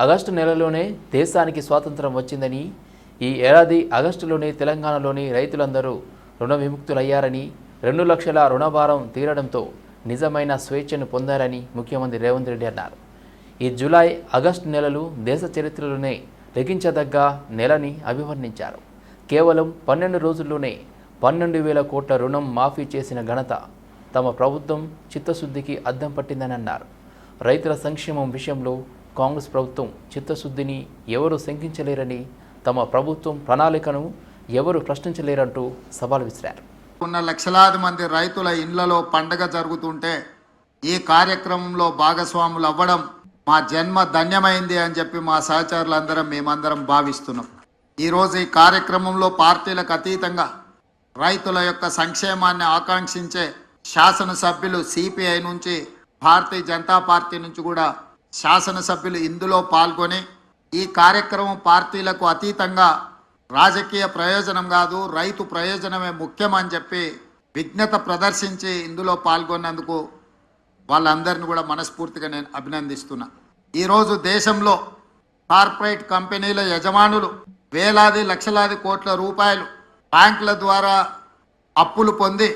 August నెలలోనే దేశానికి స్వాతంత్రం వచ్చిందని ఈ ఏడాది ఆగస్టులోనే తెలంగాణలోని రైతులందరూ రుణ విముక్తులయ్యారని రెండు లక్షల రుణభారం తీరడంతో నిజమైన స్వేచ్ఛను పొందారని ముఖ్యమంత్రి రేవంత్ రెడ్డి అన్నారు. ఈ జూలై ఆగస్టు నెలలు దేశ చరిత్రలోనే లెక్కించదగ్గ నెలని అభివర్ణించారు. కేవలం పన్నెండు రోజుల్లోనే పన్నెండు వేల కోట్ల రుణం మాఫీ చేసిన ఘనత తమ ప్రభుత్వం చిత్తశుద్ధికి అద్దం పట్టిందని అన్నారు రైతుల సంక్షేమం విషయంలో కాంగ్రెస్ ప్రభుత్వం చిత్తశుద్ధిని ఎవరు శంకించలేరని తమ ప్రభుత్వం ప్రణాళికను ఎవరు ప్రశ్నించలేరంటూ సవాల్ విసిరారు. ఉన్న లక్షలాది మంది రైతుల ఇండ్లలో పండగ జరుగుతుంటే ఈ కార్యక్రమంలో భాగస్వాములు అవ్వడం మా జన్మ ధన్యమైంది అని చెప్పి మా సహచరులందరం మేమందరం భావిస్తున్నాం. ఈరోజు ఈ కార్యక్రమంలో పార్టీలకు అతీతంగా రైతుల యొక్క సంక్షేమాన్ని ఆకాంక్షించే శాసనసభ్యులు సిపిఐ నుంచి భారతీయ జనతా పార్టీ నుంచి కూడా శాసనసభ్యులు ఇందులో పాల్గొని ఈ కార్యక్రమం పార్టీలకు అతీతంగా రాజకీయ ప్రయోజనం కాదు రైతు ప్రయోజనమే ముఖ్యమని చెప్పి విజ్ఞత ప్రదర్శించి ఇందులో పాల్గొన్నందుకు వాళ్ళందరిని కూడా మనస్ఫూర్తిగా నేను అభినందిస్తున్నా. ఈరోజు దేశంలో కార్పొరేట్ కంపెనీల యజమానులు వేలాది లక్షలాది కోట్ల రూపాయలు బ్యాంకుల ద్వారా అప్పులు పొంది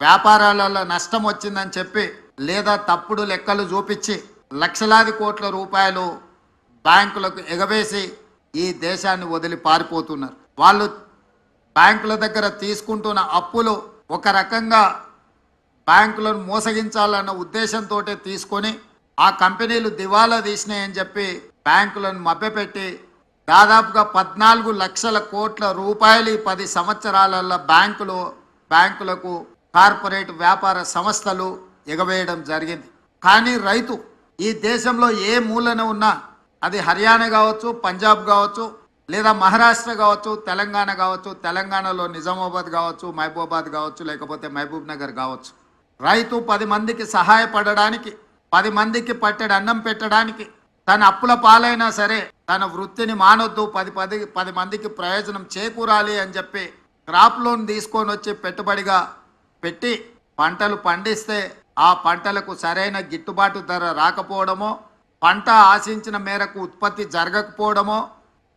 వ్యాపారాలలో నష్టం వచ్చిందని చెప్పి లేదా తప్పుడు లెక్కలు చూపించి లక్షలాది కోట్ల రూపాయలు బ్యాంకులకు ఎగవేసి ఈ దేశాన్ని వదిలి పారిపోతున్నారు. వాళ్ళు బ్యాంకుల దగ్గర తీసుకుంటున్న అప్పులు ఒక రకంగా బ్యాంకులను మోసగించాలన్న ఉద్దేశంతో తీసుకొని ఆ కంపెనీలు దివాలా తీసినాయని చెప్పి బ్యాంకులను మభ్యపెట్టి దాదాపుగా పద్నాలుగు లక్షల కోట్ల రూపాయలు ఈ పది సంవత్సరాలలో బ్యాంకులు బ్యాంకులకు కార్పొరేట్ వ్యాపార సంస్థలు ఎగవేయడం జరిగింది. కానీ రైతు ఈ దేశంలో ఏ మూలన ఉన్నా అది హర్యానా కావచ్చు పంజాబ్ కావచ్చు లేదా మహారాష్ట్ర కావచ్చు తెలంగాణ కావచ్చు తెలంగాణలో నిజామాబాద్ కావచ్చు మహబూబాబాద్ కావచ్చు లేకపోతే మహబూబ్ నగర్ కావచ్చు. రైతు పది మందికి సహాయపడడానికి పది మందికి పట్టెడు అన్నం పెట్టడానికి తన అప్పుల పాలైనా సరే తన వృత్తిని మానొద్దు పది పది పది మందికి ప్రయోజనం చేకూరాలి అని చెప్పి క్రాప్ లోన్ తీసుకొని వచ్చి పెట్టుబడిగా పెట్టి పంటలు పండిస్తే ఆ పంటలకు సరైన గిట్టుబాటు ధర రాకపోవడమో పంట ఆశించిన మేరకు ఉత్పత్తి జరగకపోవడమో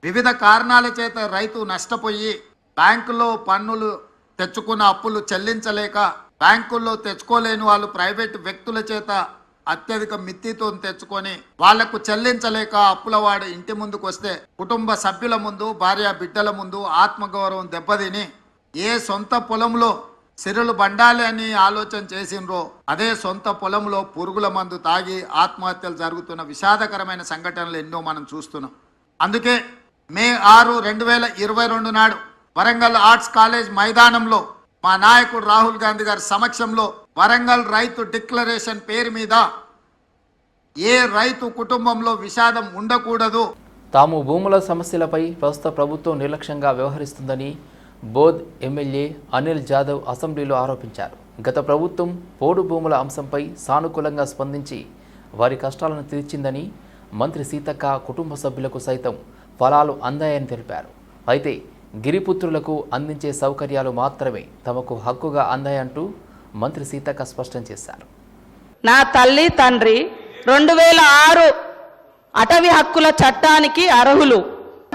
వివిధ కారణాల చేత రైతు నష్టపోయి బ్యాంకులో పన్నులు తెచ్చుకున్న అప్పులు చెల్లించలేక బ్యాంకుల్లో తెచ్చుకోలేని వాళ్ళు ప్రైవేట్ వ్యక్తుల చేత అత్యధిక మిత్తితో తెచ్చుకొని వాళ్ళకు చెల్లించలేక అప్పులవాడు ఇంటి ముందుకు వస్తే కుటుంబ సభ్యుల ముందు భార్య బిడ్డల ముందు ఆత్మగౌరవం దెబ్బతిని ఏ సొంత పొలంలో సిరులు బండాలి అని ఆలోచన చేసిండ్రో అదే సొంత పొలంలో పురుగుల మందు తాగి ఆత్మహత్యలు జరుగుతున్న విషాదకరమైన సంఘటనలు ఎన్నో మనం చూస్తున్నాం. అందుకే మే ఆరు రెండు వేల ఇరవై రెండు నాడు వరంగల్ ఆర్ట్స్ కాలేజ్ మైదానంలో మా నాయకుడు రాహుల్ గాంధీ గారి సమక్షంలో వరంగల్ రైతు డిక్లరేషన్ పేరు మీద ఏ రైతు కుటుంబంలో విషాదం ఉండకూడదు. తాము భూముల సమస్యలపై ప్రస్తుత ప్రభుత్వం నిర్లక్ష్యంగా వ్యవహరిస్తుందని బోధ్ ఎమ్మెల్యే అనిల్ జాదవ్ అసెంబ్లీలో ఆరోపించారు. గత ప్రభుత్వం పోడు భూముల అంశంపై సానుకూలంగా స్పందించి వారి కష్టాలను తీర్చిందని మంత్రి సీతక్క కుటుంబ సభ్యులకు సైతం ఫలాలు అందాయని తెలిపారు. అయితే గిరిపుత్రులకు అందించే సౌకర్యాలు మాత్రమే తమకు హక్కుగా అందాయంటూ మంత్రి సీతక్క స్పష్టం చేశారు. నా తల్లి తండ్రి రెండు వేల ఆరు అటవీ హక్కుల చట్టానికి అర్హులు.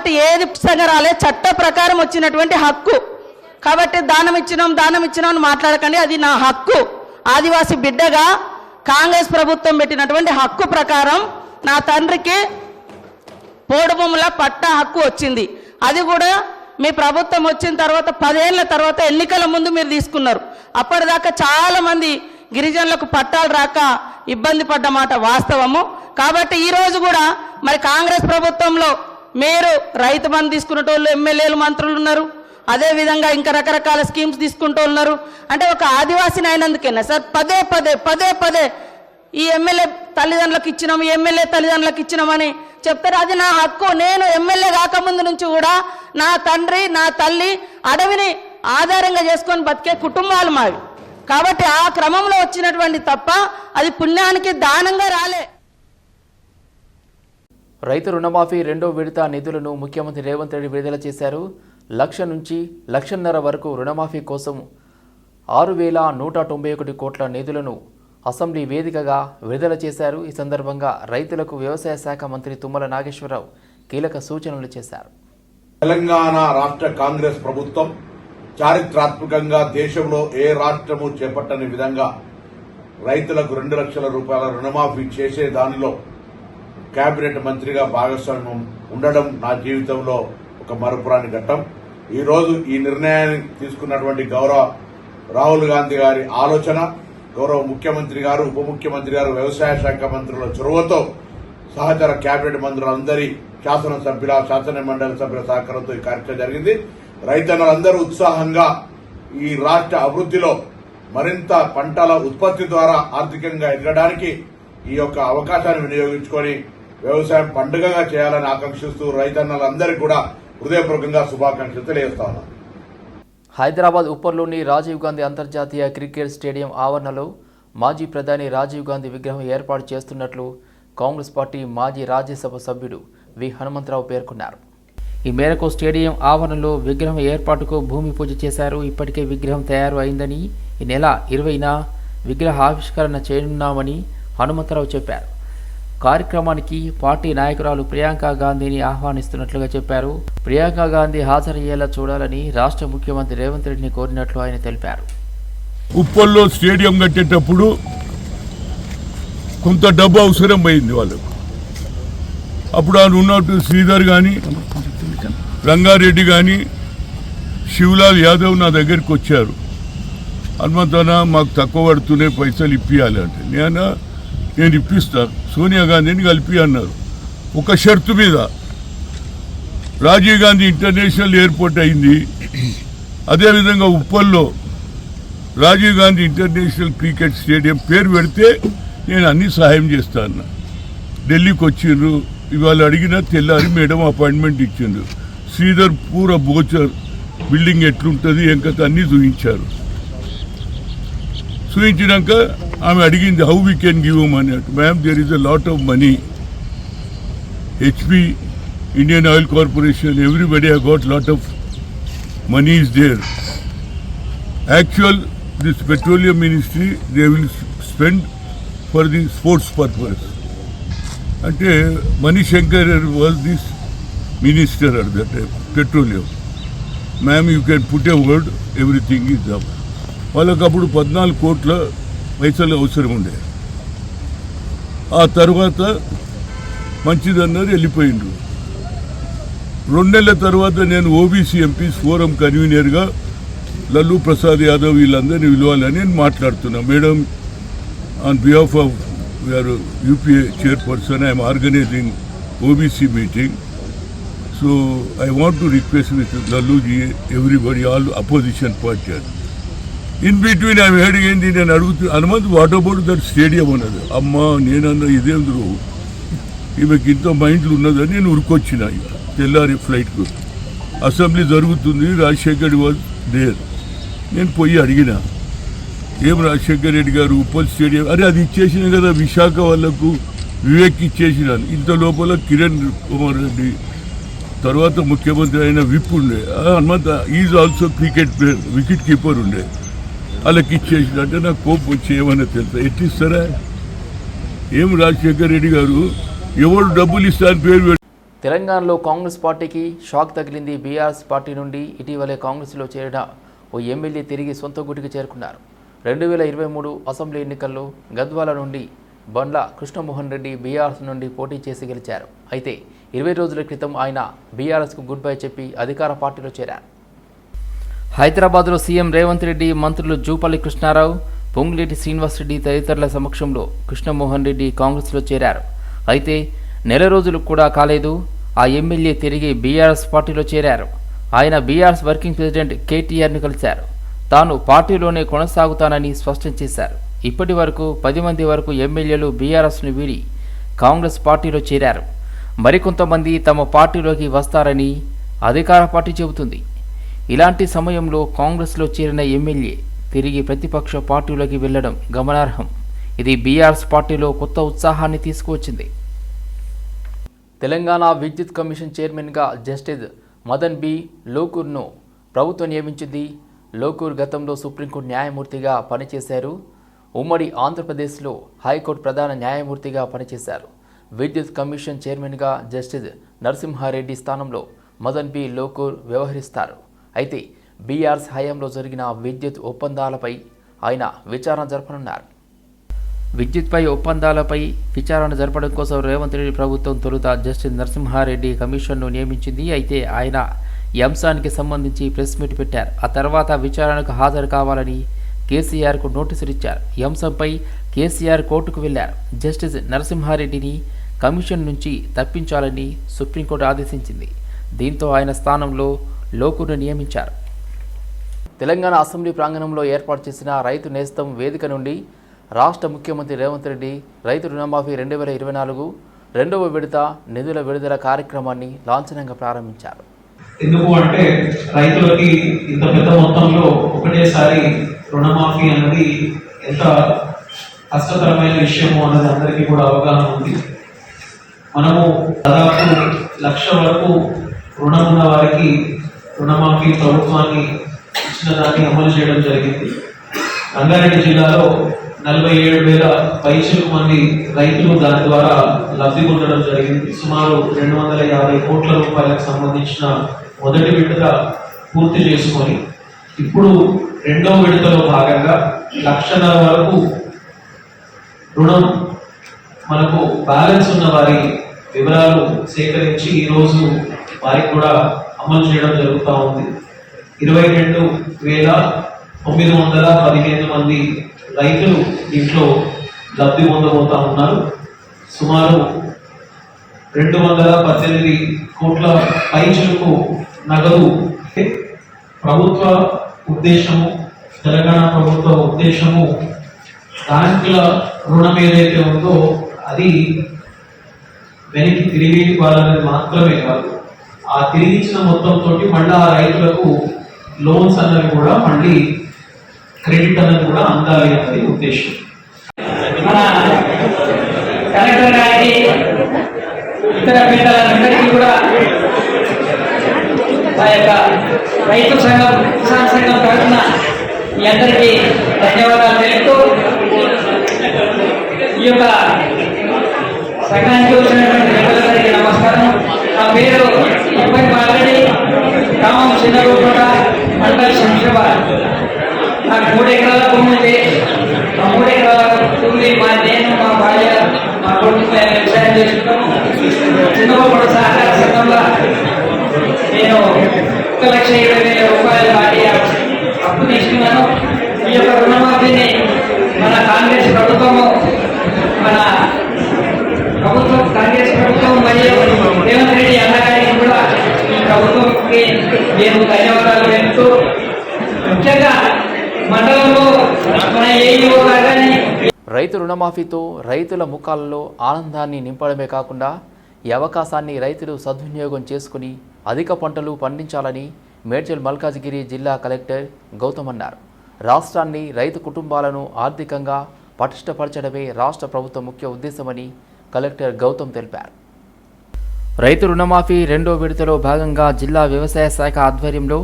ఏది పుస్తకంగా చట్ట ప్రకారం వచ్చినటువంటి హక్కు. కాబట్టి దానం ఇచ్చినాం దానం ఇచ్చినాం అని మాట్లాడకండి అది నా హక్కు. ఆదివాసి బిడ్డగా కాంగ్రెస్ ప్రభుత్వం పెట్టినటువంటి హక్కు ప్రకారం నా తండ్రికి పోడుభూముల పట్ట పట్టా హక్కు వచ్చింది. అది కూడా మీ ప్రభుత్వం వచ్చిన తర్వాత పదేళ్ళ తర్వాత ఎన్నికల ముందు మీరు తీసుకున్నారు. అప్పటిదాకా చాలామంది గిరిజనులకు పట్టాలు రాక ఇబ్బంది పడ్డ మాట వాస్తవము. కాబట్టి ఈ రోజు కూడా మరి కాంగ్రెస్ ప్రభుత్వంలో మీరు రైతు బంధు తీసుకునేటోళ్ళు ఎమ్మెల్యేలు మంత్రులు ఉన్నారు. అదే విధంగా ఇంకా రకరకాల స్కీమ్స్ తీసుకుంటూ ఉన్నారు. అంటే ఒక ఆదివాసిని అయినందుకేనా సార్? పదే పదే పదే పదే ఈ ఎమ్మెల్యే తల్లిదండ్రులకు ఇచ్చినాం ఈ ఎమ్మెల్యే తల్లిదండ్రులకు ఇచ్చినామని చెప్తారు. అది నా హక్కు. నేను ఎమ్మెల్యే కాకముందు నుంచి కూడా నా తండ్రి నా తల్లి అడవిని ఆధారంగా చేసుకొని బతికే కుటుంబాలు మావి. కాబట్టి ఆ క్రమంలో వచ్చినటువంటి తప్ప అది పుణ్యానికి దానంగా రాలే. రైతు రుణమాఫీ రెండో విడత నిధులను ముఖ్యమంత్రి రేవంత్ రెడ్డి విడుదల చేశారు. లక్ష నుంచి లక్షన్నర వరకు రుణమాఫీ కోసం ఆరు వేల నూట తొంభై ఒకటి కోట్ల నిధులను అసెంబ్లీ వేదికగా విడుదల చేశారు. ఈ సందర్భంగా రైతులకు వ్యవసాయ శాఖ మంత్రి తుమ్మల నాగేశ్వరరావు కీలక సూచనలు చేశారు. తెలంగాణ రాష్ట్ర కాంగ్రెస్ ప్రభుత్వం చారిత్రాత్మకంగా దేశంలో ఏ రాష్ట్రము చేపట్టని విధంగా రైతులకు రెండు లక్షల రూపాయల రుణమాఫీ చేసే దానిలో కేబినెట్ మంత్రిగా భాగస్వామ్యం ఉండడం నా జీవితంలో ఒక మరపురాని ఘట్టం. ఈరోజు ఈ నిర్ణయాన్ని తీసుకున్నటువంటి గౌరవ రాహుల్ గాంధీ గారి ఆలోచన గౌరవ ముఖ్యమంత్రి గారు ఉప ముఖ్యమంత్రి గారు వ్యవసాయ శాఖ మంత్రుల చొరవతో సహచర కేబినెట్ మంత్రులందరి శాసనసభ్యుల శాసన మండలి సభ్యుల సహకారంతో ఈ కార్యక్రమం జరిగింది. రైతన్నలందరూ ఉత్సాహంగా ఈ రాష్ట్ర అభివృద్ధిలో మరింత పంటల ఉత్పత్తి ద్వారా ఆర్థికంగా ఎదగడానికి ఈ యొక్క అవకాశాన్ని వినియోగించుకొని వ్యవసాయం పండుగగా చేయాలని ఆకాంక్షిస్తూ రైతన్నలందరికీ కూడా హృదయపూర్వకంగా శుభాకాంక్షలు తెలియజేస్తా ఉన్నాను హైదరాబాద్ ఉప్పర్లోని రాజీవ్ గాంధీ అంతర్జాతీయ క్రికెట్ స్టేడియం ఆవరణలో మాజీ ప్రధాని రాజీవ్ గాంధీ విగ్రహం ఏర్పాటు చేస్తున్నట్లు కాంగ్రెస్ పార్టీ మాజీ రాజ్యసభ సభ్యుడు వి హనుమంతరావు పేర్కొన్నారు. ఈ మేరకు స్టేడియం ఆవరణలో విగ్రహం ఏర్పాటుకు భూమి పూజ చేశారు. ఇప్పటికే విగ్రహం తయారు అయిందని ఈ నెల ఇరవైన విగ్రహ ఆవిష్కరణ చేయనున్నామని హనుమంతరావు చెప్పారు. కార్యక్రమానికి పార్టీ నాయకురాలు ప్రియాంక గాంధీని ఆహ్వానిస్తున్నట్లుగా చెప్పారు. ప్రియాంక గాంధీ హాజరయ్యేలా చూడాలని రాష్ట్ర ముఖ్యమంత్రి రేవంత్ రెడ్డిని కోరినట్లు ఆయన తెలిపారు. ఉప్పల్లో స్టేడియం కట్టేటప్పుడు కొంత డబ్బు అవసరం అయింది వాళ్ళకు. అప్పుడు ఆయన ఉన్నట్టు శ్రీధర్ కానీ రంగారెడ్డి కానీ శివలాల్ యాదవ్ నా దగ్గరికి వచ్చారు. హనుమంతనా మాకు తక్కువ పడుతున్నాయి పైసలు ఇప్పియాలి అంటే నేను? నేను ఇప్పిస్తాను సోనియా గాంధీని కలిపి అన్నారు. ఒక షర్తు మీద రాజీవ్ గాంధీ ఇంటర్నేషనల్ ఎయిర్పోర్ట్ అయింది. అదేవిధంగా ఉప్పల్లో Rajiv Gandhi international cricket stadium పేరు పెడితే నేను అన్ని సహాయం చేస్తాను ఢిల్లీకి వచ్చిండ్రు. ఇవాళ అడిగిన తెల్లారి మేడం అపాయింట్మెంట్ ఇచ్చిండ్రు. శ్రీధర్ పూర బోచర్ బిల్డింగ్ ఎట్లుంటుంది? ఎంకత అన్నీ చూపించారు. Suichinanka, I'm asking how we can give money. Ma'am, there is a lot of money. HP, Indian Oil Corporation, everybody have got lot of money is there. Actual, this petroleum ministry, they will spend for the sports purpose. అంటే Manishankar was this minister at that time, petroleum. Ma'am, you can put a word, everything is there. వాళ్ళకి అప్పుడు పద్నాలుగు కోట్ల పైసలు అవసరం ఉండే. ఆ తర్వాత మంచిదన్నారు వెళ్ళిపోయిండ్రు. రెండు నెలల తర్వాత నేను ఓబీసీ ఎంపీస్ ఫోరం కన్వీనర్గా లల్లు ప్రసాద్ యాదవ్ వీళ్ళందరినీ పిలవాలని నేను మాట్లాడుతున్నా. Madam on behalf of we are UPA chairperson I'm organizing OBC meeting. So I want to request with Lalluji everybody all opposition party in between I'm heading ఏంటి నేను అడుగుతూ Hanumanth what about that stadium అన్నది అమ్మ నేనన్న ఇదేంద్రు ఈమెకి ఇంత మైండ్లు ఉన్నదని నేను ఉరికొచ్చిన తెల్లారి ఫ్లైట్కు అసెంబ్లీ జరుగుతుంది రాజశేఖర్ వాజ్ దేర్ నేను పోయి అడిగిన. ఏం రాజశేఖర్ రెడ్డి గారు ఉప్పల్ స్టేడియం? అరే అది ఇచ్చేసిన కదా విశాఖ వాళ్ళకు వివేక్ ఇచ్చేసినాను ఇంత లోపల కిరణ్ కుమార్ రెడ్డి తర్వాత ముఖ్యమంత్రి అయిన విప్ ఉండే. ఆ Hanumantha is also cricket player wicket keeper ఉండే. వాళ్ళకి ఇచ్చేసిందంటే నాకు కోపం వచ్చి ఏమన్నా తెలుసా ఎట్టిస్తారా ఏం రాజశేఖర్ రెడ్డి గారు? ఎవరు డబ్బులు ఇస్తారని పేరు తెలంగాణలో కాంగ్రెస్ పార్టీకి షాక్ తగిలింది బీఆర్ఎస్ పార్టీ నుండి. ఇటీవలే కాంగ్రెస్లో చేరిన ఓ ఎమ్మెల్యే తిరిగి సొంత గుటికి చేరుకున్నారు. రెండు వేల ఇరవై మూడు అసెంబ్లీ ఎన్నికల్లో గద్వాల నుండి బండ్ల కృష్ణమోహన్ రెడ్డి బీఆర్ఎస్ నుండి పోటీ చేసి గెలిచారు. అయితే ఇరవై రోజుల క్రితం ఆయన బీఆర్ఎస్కు గుడ్ బై చెప్పి అధికార పార్టీలో చేరారు. హైదరాబాద్లో సీఎం రేవంత్ రెడ్డి మంత్రులు జూపల్లి కృష్ణారావు పొంగులేటి శ్రీనివాసరెడ్డి తదితరుల సమక్షంలో కృష్ణమోహన్ రెడ్డి కాంగ్రెస్లో చేరారు. అయితే నెల రోజులు కూడా కాలేదు. ఆ ఎమ్మెల్యే తిరిగి బీఆర్ఎస్ పార్టీలో చేరారు. ఆయన బీఆర్ఎస్ వర్కింగ్ ప్రెసిడెంట్ కేటీఆర్ను కలిశారు. తాను పార్టీలోనే కొనసాగుతానని స్పష్టం చేశారు. ఇప్పటి వరకు పది మంది వరకు ఎమ్మెల్యేలు బీఆర్ఎస్ను వీడి కాంగ్రెస్ పార్టీలో చేరారు. మరికొంతమంది తమ పార్టీలోకి వస్తారని అధికార పార్టీ చెబుతుంది. ఇలాంటి సమయంలో కాంగ్రెస్లో చేరిన ఎమ్మెల్యే తిరిగి ప్రతిపక్ష పార్టీలోకి వెళ్ళడం గమనార్హం. ఇది బీఆర్ఎస్ పార్టీలో కొత్త ఉత్సాహాన్ని తీసుకువచ్చింది. తెలంగాణ విద్యుత్ కమిషన్ చైర్మన్గా జస్టిస్ మదన్ బి లోకూర్ను ప్రభుత్వం నియమించింది. లోకూర్ గతంలో సుప్రీంకోర్టు న్యాయమూర్తిగా పనిచేశారు. ఉమ్మడి ఆంధ్రప్రదేశ్లో హైకోర్టు ప్రధాన న్యాయమూర్తిగా పనిచేశారు. విద్యుత్ కమిషన్ చైర్మన్గా జస్టిస్ నరసింహారెడ్డి స్థానంలో మదన్ బి లోకూర్ వ్యవహరిస్తారు. అయితే బీఆర్స్ హయాంలో జరిగిన విద్యుత్ ఒప్పందాలపై ఆయన విచారణ జరపనున్నారు. విద్యుత్పై ఒప్పందాలపై విచారణ జరపడం కోసం రేవంత్ రెడ్డి ప్రభుత్వం తొలుత జస్టిస్ నరసింహారెడ్డి కమిషన్ను నియమించింది. అయితే ఆయన ఈ అంశానికి సంబంధించి ప్రెస్ మీట్ పెట్టారు. ఆ తర్వాత విచారణకు హాజరు కావాలని కేసీఆర్కు నోటీసులు ఇచ్చారు. ఈ అంశంపై కేసీఆర్ కోర్టుకు వెళ్ళారు. జస్టిస్ నరసింహారెడ్డిని కమిషన్ నుంచి తప్పించాలని సుప్రీంకోర్టు ఆదేశించింది. దీంతో ఆయన స్థానంలో లోకును నియమించారు. తెలంగాణ అసెంబ్లీ ప్రాంగణంలో ఏర్పాటు చేసిన రైతు నేస్తం వేదిక నుండి రాష్ట్ర ముఖ్యమంత్రి రేవంత్ రెడ్డి రైతు రుణమాఫీ రెండు వేల ఇరవై నాలుగు రెండవ విడత నిధుల విడుదల కార్యక్రమాన్ని లాంఛనంగా ప్రారంభించారు. ఎందుకు అంటే రైతులకి ఇంత పెద్ద మొత్తంలో ఒకటేసారి రుణమాఫీ అనేది ఎంత కష్టతరమైన విషయము అన్నది అందరికీ కూడా అవగాహన ఉంది. మనము దాదాపు లక్ష వరకు రుణం ఉన్న వారికి రుణమాఫీ ప్రభుత్వాన్ని ఇచ్చిన దాన్ని అమలు చేయడం జరిగింది. రంగారెడ్డి జిల్లాలో నలభై ఏడు వేల పైసలు మంది రైతులు దాని ద్వారా లబ్ధి పొందడం జరిగింది. సుమారు రెండు వందల యాభై కోట్ల రూపాయలకు సంబంధించిన మొదటి విడత పూర్తి చేసుకొని ఇప్పుడు రెండో విడతలో భాగంగా లక్షన్నర వరకు రుణం మనకు బ్యాలెన్స్ ఉన్న వారి వివరాలు సేకరించి ఈరోజు వారికి కూడా అమలు చేయడం జరుగుతూ ఉంది. ఇరవై రెండు వేల తొమ్మిది వందల పదిహేను మంది రైతులు దీంట్లో లబ్ధి పొందబోతా ఉన్నారు. సుమారు రెండు వందల పద్దెనిమిది కోట్ల పైచులకు నగదు. ప్రభుత్వ ఉద్దేశము తెలంగాణ ప్రభుత్వ ఉద్దేశము బ్యాంకుల రుణం ఏదైతే ఉందో అది వెనక్కి తిరిగి ఇవ్వాలనేది మాత్రమే కాదు. ఆ తిరిగి ఇచ్చిన మొత్తంతో మళ్ళీ ఆ రైతులకు లోన్స్ అన్నవి కూడా మళ్ళీ క్రెడిట్ అన్నది కూడా అందాలి అన్నది ఉద్దేశం. కలెక్టర్ గారికి ఇతర పిల్లలందరికీ కూడా ఆ యొక్క రైతు సంఘం కిసాన్ సంఘం తరఫున మీ అందరికీ ధన్యవాదాలు తెలుపుతూ ఈ యొక్క సంఘానికి వచ్చినటువంటి పెద్దలందరికీ నమస్కారం నా పేరు ఇప్పటి మాట్లాడి చిన్న చిన్నగూడ మండల్ శంషాబాద్ నాకు మూడు ఎకరాల భూమి ఉంది ఆ మూడు ఎకరాల భూమి మా నేను మా భార్య మా కొడుకు వ్యవసాయం చేసుకుంటాము చిన్నగూడ సహకార సంఘంలో నేను ఒక లక్ష ఇరవై వేల రూపాయలు వాటి అప్పు తీసుకున్నాను. ఈ యొక్క రుణమాఫీని మన కాంగ్రెస్ ప్రభుత్వము మన ప్రభుత్వం కాంగ్రెస్ ప్రభుత్వం మరియు రేవంత్ రెడ్డి అన్నగారికి ప్రభుత్వంకి నేను ధన్యవాదాలు చెప్తూ ముఖ్యంగా మండలంలో మన ఏఈఓ రైతు రుణమాఫీతో రైతుల ముఖాలలో ఆనందాన్ని నింపడమే కాకుండా ఈ అవకాశాన్ని రైతులు సద్వినియోగం చేసుకుని అధిక పంటలు పండించాలని మేడ్చల్ మల్కాజ్గిరి జిల్లా కలెక్టర్ గౌతమ్ అన్నారు. రాష్ట్రాన్ని రైతు కుటుంబాలను ఆర్థికంగా పటిష్టపరచడమే రాష్ట్ర ప్రభుత్వ ముఖ్య ఉద్దేశమని కలెక్టర్ గౌతమ్ తెలిపారు. రైతు రుణమాఫీ రెండో విడతలో భాగంగా జిల్లా వ్యవసాయ శాఖ ఆధ్వర్యంలో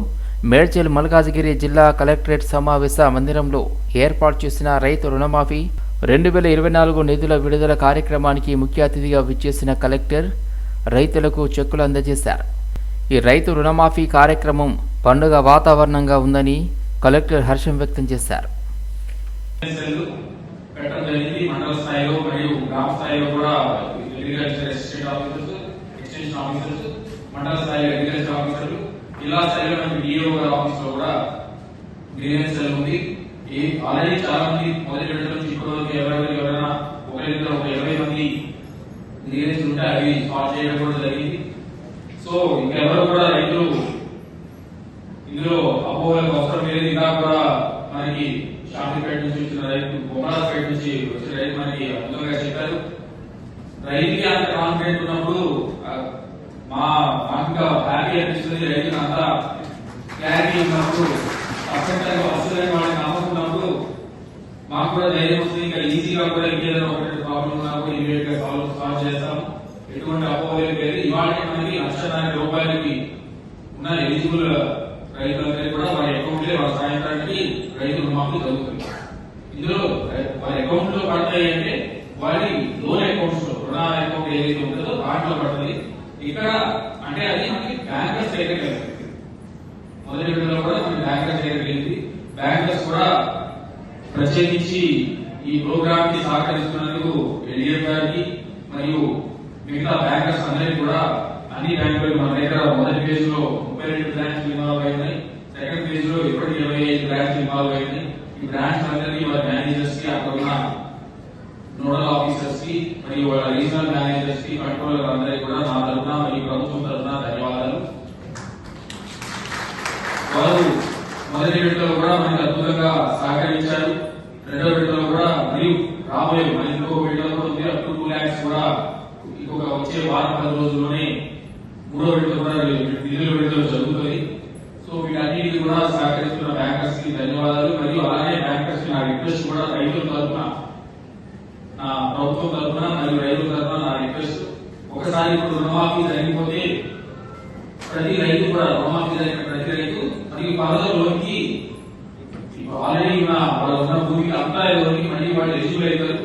మేడ్చల్ మల్కాజ్గిరి జిల్లా కలెక్టరేట్ సమావేశ మందిరంలో ఏర్పాటు చేసిన రైతు రుణమాఫీ రెండు వేల ఇరవై నాలుగు నిధుల విడుదల కార్యక్రమానికి ముఖ్య అతిథిగా విచ్చేసిన కలెక్టర్ రైతులకు చెక్కులు అందజేశారు. ఈ రైతు రుణమాఫీ కార్యక్రమం పండుగ వాతావరణంగా ఉందని కలెక్టర్ హర్షం వ్యక్తం చేశారు. పెట్టడం జరిగింది. మండల స్థాయిలో మరియు గ్రామ స్థాయిలో కూడా agriculture assistant officers extension officers మండల స్థాయిలో అగ్రికల్చర్ ఆఫీసర్లు జిల్లా స్థాయిలో మనకి డిఓ గారి ఆఫీస్లో కూడా గ్రీవెన్స్ సెల్ ఉంది. ఈ ఆల్రెడీ చాలా మంది మొదటి విడత నుంచి ఇప్పటి వరకు ఎవరెవరు ఎవరైనా ఒకరిద్దరు ఒక ఇరవై మంది గ్రీవెన్స్ ఉంటే అవి సాల్వ్ చేయడం కూడా జరిగింది. సో ఇంకెవరు కూడా రైతులు ఇందులో అపోహలకు అవసరం లేదు. ఇలా కూడా మనకి షాఫీపేట నుంచి వచ్చిన రైతు బొమ్మరాజపేట నుంచి వచ్చిన రైతు మనకి అద్భుతంగా చెప్పారు. రైతుకి అంత కాన్ఫిడెంట్ ఉన్నప్పుడు మా మాకు ఇంకా హ్యాపీ అనిపిస్తుంది. రైతులు అంతా క్లారిటీ ఉన్నప్పుడు తప్పనిసరిగా వస్తుందని వాళ్ళని నమ్ముకున్నప్పుడు మాకు కూడా ధైర్యం వస్తుంది. ఇంకా ఈజీగా కూడా ఇంకేదైనా ఒకటి ప్రాబ్లం ఉన్నా కూడా ఇమీడియట్గా సాల్వ్ సాల్వ్ చేస్తాం. ఎటువంటి అపోహలు లేదు ఇవాళ మనకి లక్షన్నర రూపాయలకి ఉన్న ఎలిజిబుల్ రైతులందరికీ కూడా వారి అకౌంట్ వాళ్ళ సాయంత్రానికి రైతు రుణమాఫీ జరుగుతుంది ఇందులో వారి అకౌంట్లో పడతాయి అంటే వారి లోన్ అకౌంట్స్లో రుణ అకౌంట్ ఏదైతే ఉంటుందో దాంట్లో పడుతుంది ఇక్కడ అంటే అది మనకి బ్యాంకర్స్ దగ్గర వెళ్తుంది మొదటి విడతలో కూడా మనకి బ్యాంకర్స్ దగ్గరికి బ్యాంకర్స్ కూడా ప్రత్యేకించి ఈ ప్రోగ్రామ్కి సహకరిస్తున్నందుకు ఎల్డిఎఫ్ గారికి మరియు మిగతా బ్యాంకర్స్ అందరికీ కూడా అన్ని బ్యాంకులు మన దగ్గర మొదటి ఫేజ్లో ముప్పై రెండు బ్రాంచ్లు ఇన్వాల్వ్ అయినాయి సెకండ్ ఫేజ్లో ఇప్పటికి ఇరవై ఐదు బ్రాంచ్లు ఇన్వాల్వ్ అయినాయి ఈ బ్రాంచ్ అందరికీ వారి మేనేజర్స్కి అక్కడ ఉన్న నోడల్ ఆఫీసర్స్కి మరియు వాళ్ళ రీజనల్ మేనేజర్స్కి కంట్రోలర్ అందరికీ కూడా నా తరఫున మరియు ప్రభుత్వం తరఫున ధన్యవాదాలు. వారు మొదటి విడతలో కూడా మనకి అద్భుతంగా సహకరించారు. రెండో విడతలో కూడా మరియు రాబోయే మన ఇంకో విడతలో కూడా ఉంది అప్ టు టూ ల్యాక్స్ కూడా ఇంకొక వచ్చే వారం పది రోజుల్లోనే మూడో విడత కూడా నిధుల విడుదల జరుగుతుంది సో వీటన్నిటికీ కూడా సహకరిస్తున్న బ్యాంకర్స్కి ధన్యవాదాలు. మరియు అలాగే బ్యాంకర్స్కి నా రిక్వెస్ట్ కూడా రైతుల తరఫున ప్రభుత్వం తరఫున మరియు రైతుల తరఫున నా రిక్వెస్ట్ ఒకసారి ఇప్పుడు రుణమాఫీ జరిగిపోతే ప్రతి రైతు కూడా రుణమాఫీ జరిగిన ప్రతి రైతు మరియు పదలోనికి ఆల్రెడీ ఉన్న వాళ్ళ ఉన్న భూమికి అంతా లోనికి మళ్ళీ వాళ్ళు ఎలిజిబుల్ అవుతారు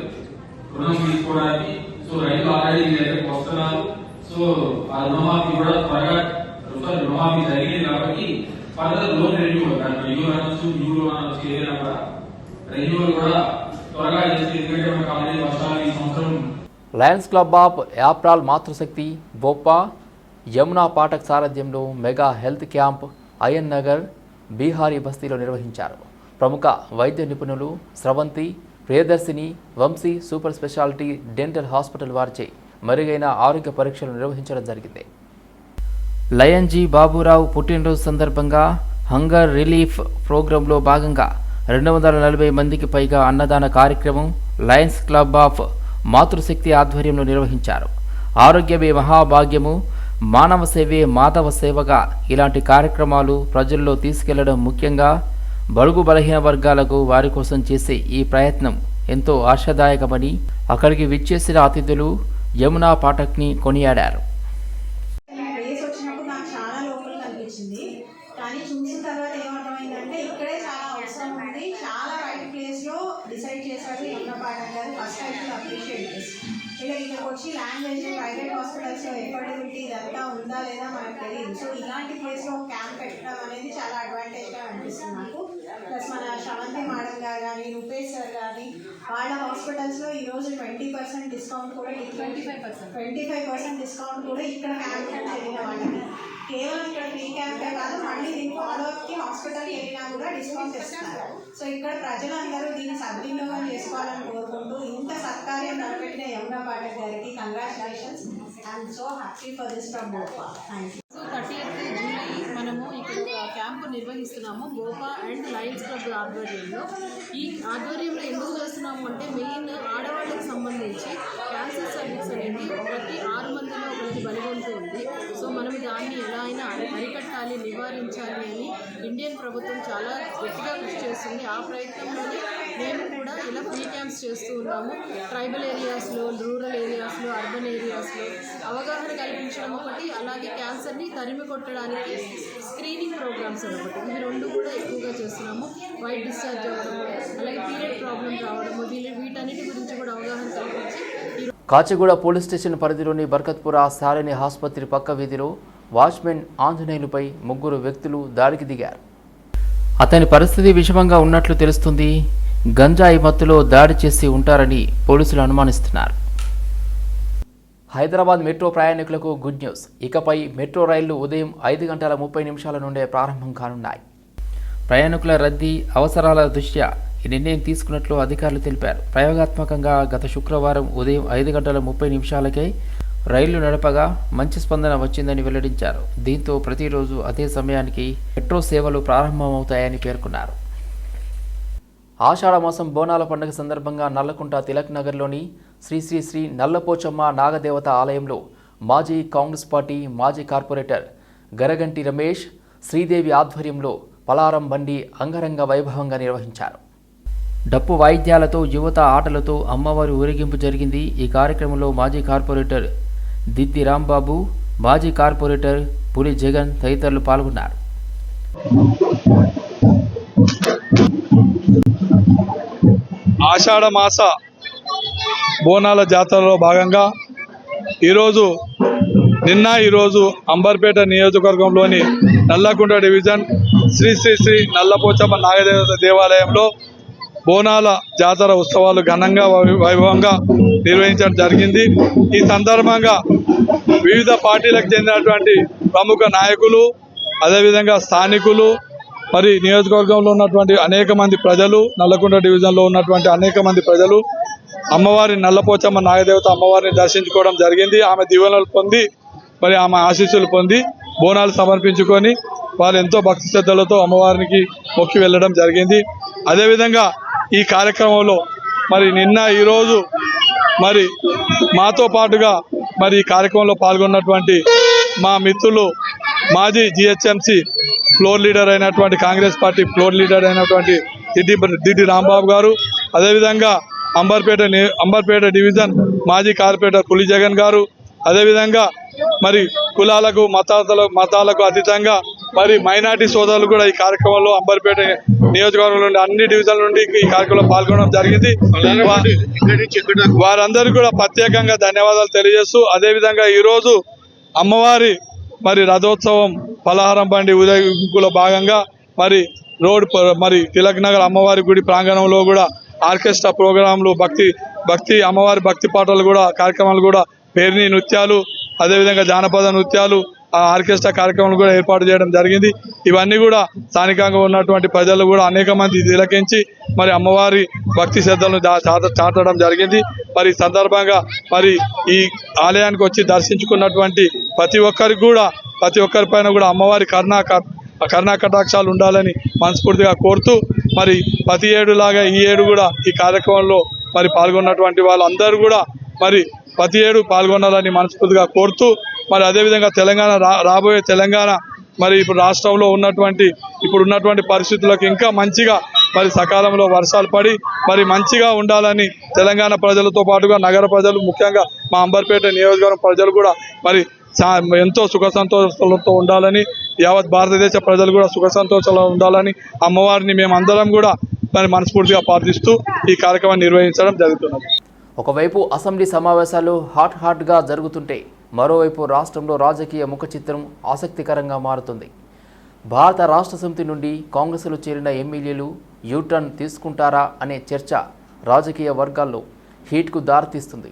రుణం తీసుకోవడానికి. సో రైతు ఆల్రెడీ మీ దగ్గరకు వస్తున్నారు. సో ఆ రుణమాఫీ కూడా త్వరగా సారీ, రుణమాఫీ జరిగింది కాబట్టి ఫర్దర్ లోన్ రెన్యూవల్ దాంట్లో రెన్యూవల్ అనొచ్చు న్యూ లోన్ అనొచ్చు ఏదైనా కూడా. రెన్యూవల్ కూడా త్వరగా చేసి ఎందుకంటే వర్షాలు ఈ సంవత్సరం lions club of Yapral Matrushakti Boppa Yamuna Pathak సారథ్యంలో mega health camp Ayan Nagar Bihari బస్తీలో నిర్వహించారు. ప్రముఖ వైద్య నిపుణులు Sravanthi Priyadarshini Vamsi super speciality dental hospital వారిచే మెరుగైన ఆరోగ్య పరీక్షలు నిర్వహించడం జరిగింది. లయన్ జీ బాబురావు పుట్టినరోజు సందర్భంగా హంగర్ రిలీఫ్ ప్రోగ్రాంలో భాగంగా రెండు వందల నలభై మందికి పైగా అన్నదాన కార్యక్రమం లయన్స్ క్లబ్ ఆఫ్ మాతృశక్తి ఆధ్వర్యంలో నిర్వహించారు. ఆరోగ్యమే మహాభాగ్యము మానవ సేవే మాధవ సేవగా ఇలాంటి కార్యక్రమాలు ప్రజల్లో తీసుకెళ్ళడం ముఖ్యంగా బడుగు బలహీన వర్గాలకు వారి కోసం చేసే ఈ ప్రయత్నం ఎంతో ఆశాదాయకమని అక్కడికి విచ్చేసిన అతిథులు యమునా పాఠక్ని కొనియాడారు ప్లేస్ వచ్చినప్పుడు నాకు చాలా లోపల కనిపించింది కానీ చూసిన తర్వాత ఏమర్థమైందంటే ఇక్కడే చాలా అవసరం ఉంది చాలా రైట్ ప్లేస్లో డిసైడ్ చేశారు యమున పాఠం గారు ఫస్ట్ అయితే అప్రిషియేట్ చేసి ఇలా ఇక్కడికి వచ్చి లాంగ్వేజ్ ప్రైవేట్ హాస్పిటల్స్ ఎఫోర్డబిలిటీ ఇదంతా ఉందా లేదా మనకు తెలియదు. సో ఇలాంటి ప్లేస్లో క్యాంప్ పెట్టడం అనేది చాలా అడ్వాంటేజ్గా అనిపిస్తుంది నాకు. ప్లస్ మన శ్రవంతి మేడం గారు కానీ రూపేష్ సార్ కానీ వాళ్ళ హాస్పిటల్స్లో ఈ రోజు ట్వంటీ పర్సెంట్ డిస్కౌంట్ కూడా twenty five percent twenty five percent discount కూడా ఇక్కడ క్యాంప్ జరిగిన వాళ్ళకి. కేవలం ఇక్కడ ఫ్రీ క్యాంపే కాదు మళ్ళీ దీని ఫాలో హాస్పిటల్కి వెళ్ళినా కూడా డిస్కౌంట్ ఇస్తున్నారు. సో ఇక్కడ ప్రజలందరూ దీన్ని సద్వినియోగం చేసుకోవాలని కోరుకుంటూ ఇంత సత్కార్యం నిలబెట్టిన యమునా పాఠక్ గారికి congratulations I'm so happy for this from Boppa thank you so thirty July మనము ఇక్కడ క్యాంపు నిర్వహిస్తున్నాము గోపా అండ్ లయన్స్ క్లబ్ ఆధ్వర్యంలో. ఈ ఆధ్వర్యంలో ఎందుకు చేస్తున్నాము అంటే మెయిన్ ఆడవాళ్ళకి సంబంధించి క్యాన్సర్ సర్వీస్ అనేది ప్రతి ఆరు మందిలో ఒకరికి బలిగొంటూ ఉంది. సో మనం దాన్ని ఎలా అయినా అరి- అరికట్టాలి నివారించాలి అని ఇండియన్ ప్రభుత్వం చాలా గట్టిగా కృషి చేస్తుంది. ఆ ప్రయత్నంలోనే మేము కూడా ఇలా ఫ్రీ క్యాంప్స్ చేస్తూ ఉన్నాము. ట్రైబల్ ఏరియాస్లో రూరల్ ఏరియాస్లో అర్బన్ ఏరియాస్లో అవగాహన కల్పించడం ఒకటి అలాగే క్యాన్సర్ని తరిమి కొట్టడానికి స్క్రీనింగ్ ప్రోగ్రామ్స్ ఒకటి. ఇవి రెండు కూడా ఎక్కువగా చేస్తున్నాము. వైట్ డిశ్చార్జ్ అవ్వడం అలాగే పీరియడ్ ప్రాబ్లం రావడము వీళ్ళ వీటన్నిటి గురించి కూడా అవగాహన కల్పించి కాచిగూడ పోలీస్ స్టేషన్ పరిధిలోని బర్కత్పుర సారిని ఆసుపత్రి పక్క వీధిలో వాచ్మెన్ ఆంజనేయులపై ముగ్గురు వ్యక్తులు దాడికి దిగారు. అతని పరిస్థితి విషమంగా ఉన్నట్లు తెలుస్తుంది. గంజాయి మత్తులో దాడి చేసి ఉంటారని పోలీసులు అనుమానిస్తున్నారు. హైదరాబాద్ మెట్రో ప్రయాణికులకు గుడ్ న్యూస్. ఇకపై మెట్రో రైళ్ళు ఉదయం ఐదు గంటల ముప్పై నిమిషాల నుండే ప్రారంభం కానున్నాయి. ప్రయాణికుల రద్దీ అవసరాల దృష్ట్యా ఈ నిర్ణయం తీసుకున్నట్లు అధికారులు తెలిపారు. ప్రయోగాత్మకంగా గత శుక్రవారం ఉదయం ఐదు గంటల ముప్పై నిమిషాలకే రైళ్ళు నడపగా మంచి స్పందన వచ్చిందని వెల్లడించారు. దీంతో ప్రతిరోజు అదే సమయానికి మెట్రో సేవలు ప్రారంభమవుతాయని పేర్కొన్నారు. ఆషాఢ మాసం బోనాల పండుగ సందర్భంగా నల్లకుంట తిలక్ నగర్లోని శ్రీ శ్రీ శ్రీ నల్లపోచమ్మ నాగదేవత ఆలయంలో మాజీ కాంగ్రెస్ పార్టీ మాజీ కార్పొరేటర్ గరగంటి రమేష్ శ్రీదేవి ఆధ్వర్యంలో పలారం బండి అంగరంగ వైభవంగా నిర్వహించారు. డప్పు వాయిద్యాలతో యువత ఆటలతో అమ్మవారి ఊరేగింపు జరిగింది. ఈ కార్యక్రమంలో మాజీ కార్పొరేటర్ దిద్ది రాంబాబు మాజీ కార్పొరేటర్ పులి జగన్ తదితరులు పాల్గొన్నారు. ఆషాఢ మాస బోనాల జాతరలో భాగంగా ఈరోజు నిన్న ఈరోజు అంబర్పేట నియోజకవర్గంలోని నల్లకుంట డివిజన్ శ్రీ శ్రీ శ్రీ నల్లపోచమ్మ నాగదేవత దేవాలయంలో బోనాల జాతర ఉత్సవాలు ఘనంగా వై- వైభవంగా నిర్వహించడం జరిగింది. ఈ సందర్భంగా వివిధ పార్టీలకు చెందినటువంటి ప్రముఖ నాయకులు అదేవిధంగా స్థానికులు మరి నియోజకవర్గంలో ఉన్నటువంటి అనేక మంది ప్రజలు నల్లకుంట డివిజన్లో ఉన్నటువంటి అనేక మంది ప్రజలు అమ్మవారి నల్లపోచమ్మ నాగదేవత అమ్మవారిని దర్శించుకోవడం జరిగింది. ఆమె దీవెనలు పొంది మరి ఆమె ఆశీస్సులు పొంది బోనాలు సమర్పించుకొని వారు ఎంతో భక్తి శ్రద్ధలతో అమ్మవారికి మొక్కి వెళ్ళడం జరిగింది. అదేవిధంగా ఈ కార్యక్రమంలో మరి నిన్న ఈరోజు మరి మాతో పాటుగా మరి ఈ కార్యక్రమంలో పాల్గొన్నటువంటి మా మిత్రులు మాజీ జిహెచ్ఎంసి ఫ్లోర్ లీడర్ అయినటువంటి కాంగ్రెస్ పార్టీ ఫ్లోర్ లీడర్ అయినటువంటి దిడ్డి దిడ్డి రాంబాబు గారు అదేవిధంగా అంబర్పేట అంబర్పేట డివిజన్ మాజీ కార్పొరేటర్ పులి జగన్ గారు అదేవిధంగా మరి కులాలకు మతాలకు మతాలకు అతీతంగా మరి మైనార్టీ సోదరులు కూడా ఈ కార్యక్రమంలో అంబర్పేట నియోజకవర్గం నుండి అన్ని డివిజన్ల నుండి ఈ కార్యక్రమంలో పాల్గొనడం జరిగింది. వా- వారందరికీ కూడా ప్రత్యేకంగా ధన్యవాదాలు తెలియజేస్తూ అదేవిధంగా ఈరోజు అమ్మవారి మరి రథోత్సవం పలహారం బండి ఉదయంకులో భాగంగా మరి రోడ్ మరి తిలక్ నగర్ అమ్మవారి గుడి ప్రాంగణంలో కూడా ఆర్కెస్ట్రా ప్రోగ్రాంలు భక్తి భక్తి అమ్మవారి భక్తి పాటలు కూడా కార్యక్రమాలు కూడా పేరుని నృత్యాలు అదేవిధంగా జానపద నృత్యాలు ఆర్కెస్ట్రా కార్యక్రమాలు కూడా ఏర్పాటు చేయడం జరిగింది. ఇవన్నీ కూడా స్థానికంగా ఉన్నటువంటి ప్రజలు కూడా అనేక మంది తిలకించి మరి అమ్మవారి భక్తి శ్రద్ధలను చాట- చాటడం జరిగింది. మరి సందర్భంగా మరి ఈ ఆలయానికి వచ్చి దర్శించుకున్నటువంటి ప్రతి ఒక్కరికి కూడా ప్రతి ఒక్కరి పైన కూడా అమ్మవారి కరుణా కర్ణాకటాక్షాలు కరుణా కటాక్షాలు ఉండాలని మనస్ఫూర్తిగా కోరుతూ మరి ప్రతి ఏడు లాగా ఈ ఏడు కూడా ఈ కార్యక్రమంలో మరి పాల్గొన్నటువంటి వాళ్ళందరూ కూడా మరి ప్రతి ఏడు పాల్గొనాలని మనస్ఫూర్తిగా కోరుతూ మరి అదేవిధంగా తెలంగాణ రా రాబోయే తెలంగాణ మరి ఇప్పుడు రాష్ట్రంలో ఉన్నటువంటి ఇప్పుడు ఉన్నటువంటి పరిస్థితులకు ఇంకా మంచిగా మరి సకాలంలో వర్షాలు పడి మరి మంచిగా ఉండాలని తెలంగాణ ప్రజలతో పాటుగా నగర ప్రజలు ముఖ్యంగా మా అంబర్పేట నియోజకవర్గం ప్రజలు కూడా మరి ఎంతో సుఖ సంతోషాలతో ఉండాలని యావత్ భారతదేశ ప్రజలు కూడా సుఖ సంతోషాలు ఉండాలని అమ్మవారిని మేము అందరం కూడా మరి మనస్ఫూర్తిగా ప్రార్థిస్తూ ఈ కార్యక్రమాన్ని నిర్వహించడం జరుగుతున్నది. ఒకవైపు అసెంబ్లీ సమావేశాలు హాట్ హాట్గా జరుగుతుంటే మరోవైపు రాష్ట్రంలో రాజకీయ ముఖ చిత్రం ఆసక్తికరంగా మారుతుంది. భారత రాష్ట్ర సమితి నుండి కాంగ్రెస్లో చేరిన ఎమ్మెల్యేలు యూటర్న్ తీసుకుంటారా అనే చర్చ రాజకీయ వర్గాల్లో హీట్కు దారితీస్తుంది.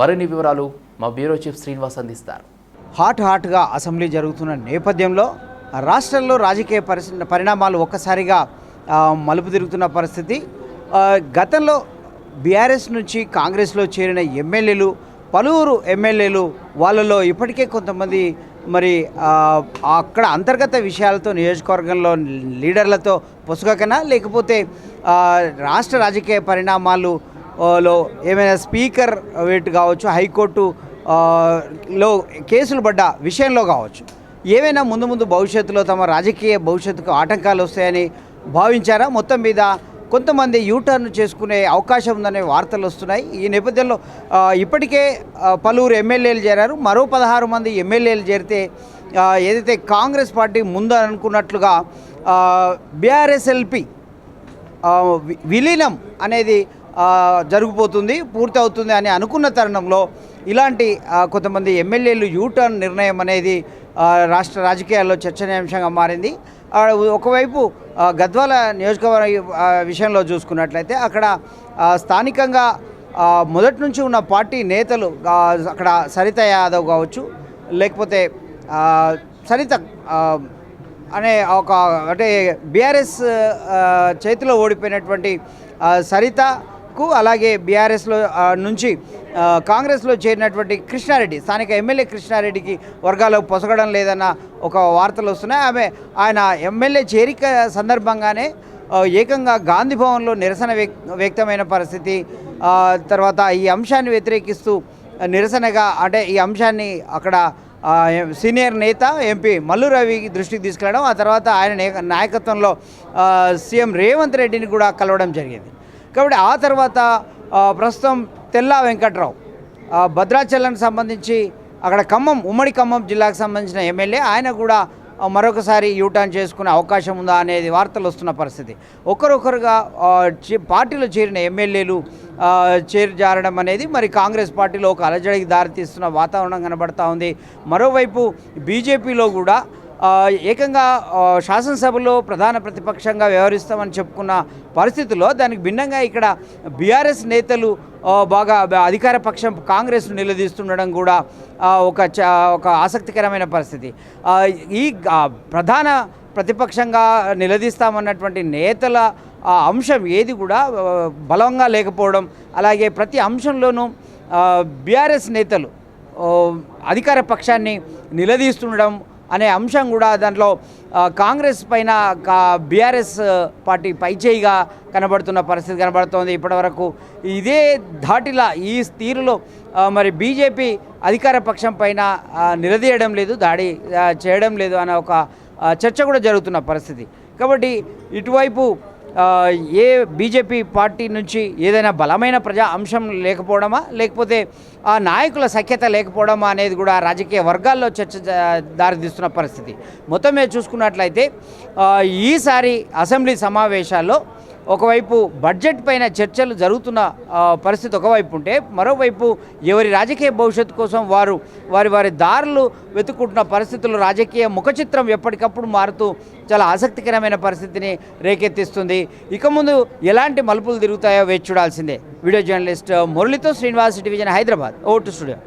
మరిన్ని వివరాలు మా బ్యూరో చీఫ్ శ్రీనివాస్ అందిస్తారు. హాట్ హాట్గా అసెంబ్లీ జరుగుతున్న నేపథ్యంలో రాష్ట్రంలో రాజకీయ పరిస్థితి పరిణామాలు ఒక్కసారిగా మలుపు తిరుగుతున్న పరిస్థితి. గతంలో బీఆర్ఎస్ నుంచి కాంగ్రెస్లో చేరిన ఎమ్మెల్యేలు పలువురు ఎమ్మెల్యేలు వాళ్ళలో ఇప్పటికే కొంతమంది మరి అక్కడ అంతర్గత విషయాలతో నియోజకవర్గంలో లీడర్లతో పొసగకనా? లేకపోతే రాష్ట్ర రాజకీయ పరిణామాలు లో ఏమైనా స్పీకర్ వేటు కావచ్చు హైకోర్టు లో కేసులు పడ్డ విషయంలో కావచ్చు ఏవైనా ముందు ముందు భవిష్యత్తులో తమ రాజకీయ భవిష్యత్తుకు ఆటంకాలు వస్తాయని భావించారా? మొత్తం మీద కొంతమంది యూటర్న్ చేసుకునే అవకాశం ఉందనే వార్తలు వస్తున్నాయి. ఈ నేపథ్యంలో ఇప్పటికే పలువురు ఎమ్మెల్యేలు చేరారు. మరో పదహారు మంది ఎమ్మెల్యేలు చేరితే ఏదైతే కాంగ్రెస్ పార్టీ ముందనుకున్నట్లుగా బీఆర్ఎస్ఎల్పి విలీనం అనేది జరిగిపోతుంది పూర్తి అవుతుంది అని అనుకున్న తరుణంలో ఇలాంటి కొంతమంది ఎమ్మెల్యేలు యూటర్న్ నిర్ణయం అనేది రాష్ట్ర రాజకీయాల్లో చర్చనీయాంశంగా మారింది. ఒకవైపు గద్వాల నియోజకవర్గ విషయంలో చూసుకున్నట్లయితే అక్కడ స్థానికంగా మొదటి నుంచి ఉన్న పార్టీ నేతలు అక్కడ సరిత యాదవ్ కావచ్చు లేకపోతే సరిత అనే ఒక అంటే బీఆర్ఎస్ చేతిలో ఓడిపోయినటువంటి సరిత కు అలాగే బీఆర్ఎస్లో నుంచి కాంగ్రెస్లో చేరినటువంటి కృష్ణారెడ్డి స్థానిక ఎమ్మెల్యే కృష్ణారెడ్డికి వర్గాలు పొసగడం లేదన్న ఒక వార్తలు వస్తున్నాయి. ఆమె ఆయన ఎమ్మెల్యే చేరిక సందర్భంగానే ఏకంగా గాంధీ భవన్లో నిరసన వ్యక్తమైన పరిస్థితి. తర్వాత ఈ అంశాన్ని వ్యతిరేకిస్తూ నిరసనగా అంటే ఈ అంశాన్ని అక్కడ సీనియర్ నేత ఎంపీ మల్లు రవి దృష్టికి తీసుకెళ్ళడం ఆ తర్వాత ఆయన నాయకత్వంలో సీఎం రేవంత్ రెడ్డిని కూడా కలవడం జరిగింది. కాబట్టి ఆ తర్వాత ప్రస్తుతం తెల్లా వెంకట్రావు భద్రాచలం సంబంధించి అక్కడ ఖమ్మం ఉమ్మడి ఖమ్మం జిల్లాకు సంబంధించిన ఎమ్మెల్యే. ఆయన కూడా మరొకసారి యూటర్న్ చేసుకునే అవకాశం ఉందా అనేది వార్తలు వస్తున్న పరిస్థితి. ఒకరొకరుగా చే- పార్టీలో చేరిన ఎమ్మెల్యేలు చేరజారడం అనేది మరి కాంగ్రెస్ పార్టీలో ఒక అలజడికి దారితీస్తున్న వాతావరణం కనబడతా ఉంది. మరోవైపు బీజేపీలో కూడా ఏకంగా శాసనసభలో ప్రధాన ప్రతిపక్షంగా వ్యవహరిస్తామని చెప్పుకున్న పరిస్థితుల్లో దానికి భిన్నంగా ఇక్కడ బీఆర్ఎస్ నేతలు బాగా అధికార పక్షం కాంగ్రెస్ను నిలదీస్తుండడం కూడా ఒక ఒక ఆసక్తికరమైన పరిస్థితి. ఈ ప్రధాన ప్రతిపక్షంగా నిలదీస్తామన్నటువంటి నేతల అంశం ఏది కూడా బలంగా లేకపోవడం అలాగే ప్రతి అంశంలోనూ బీఆర్ఎస్ నేతలు అధికార పక్షాన్ని నిలదీస్తుండడం అనే అంశం కూడా దాంట్లో కాంగ్రెస్ పైన కా బీఆర్ఎస్ పార్టీ పైచేయిగా కనబడుతున్న పరిస్థితి కనబడుతోంది ఇప్పటివరకు. ఇదే ధాటిలా ఈ తీరులో మరి బీజేపీ అధికార పక్షం పైన నిలదీయడం లేదు దాడి చేయడం లేదు అనే ఒక చర్చ కూడా జరుగుతున్న పరిస్థితి. కాబట్టి ఇటువైపు ఏ బీజేపీ పార్టీ నుంచి ఏదైనా బలమైన ప్రజా అంశం లేకపోవడమా? లేకపోతే ఆ నాయకుల సఖ్యత లేకపోవడమా అనేది కూడా రాజకీయ వర్గాల్లో చర్చ దారితీస్తున్న పరిస్థితి. మొత్తం మీద చూసుకున్నట్లయితే ఈసారి అసెంబ్లీ సమావేశాల్లో ఒకవైపు బడ్జెట్ పైన చర్చలు జరుగుతున్న పరిస్థితి ఒకవైపు ఉంటే మరోవైపు ఎవరి రాజకీయ భవిష్యత్తు కోసం వారు వారి వారి దారులు వెతుక్కుంటున్న పరిస్థితులు రాజకీయ ముఖచిత్రం ఎప్పటికప్పుడు మారుతూ చాలా ఆసక్తికరమైన పరిస్థితిని రేకెత్తిస్తుంది. ఇక ముందు ఎలాంటి మలుపులు తిరుగుతాయో వేచి చూడాల్సిందే. వీడియో జర్నలిస్ట్ మురళితో Srinivas division Hyderabad. Vote studio.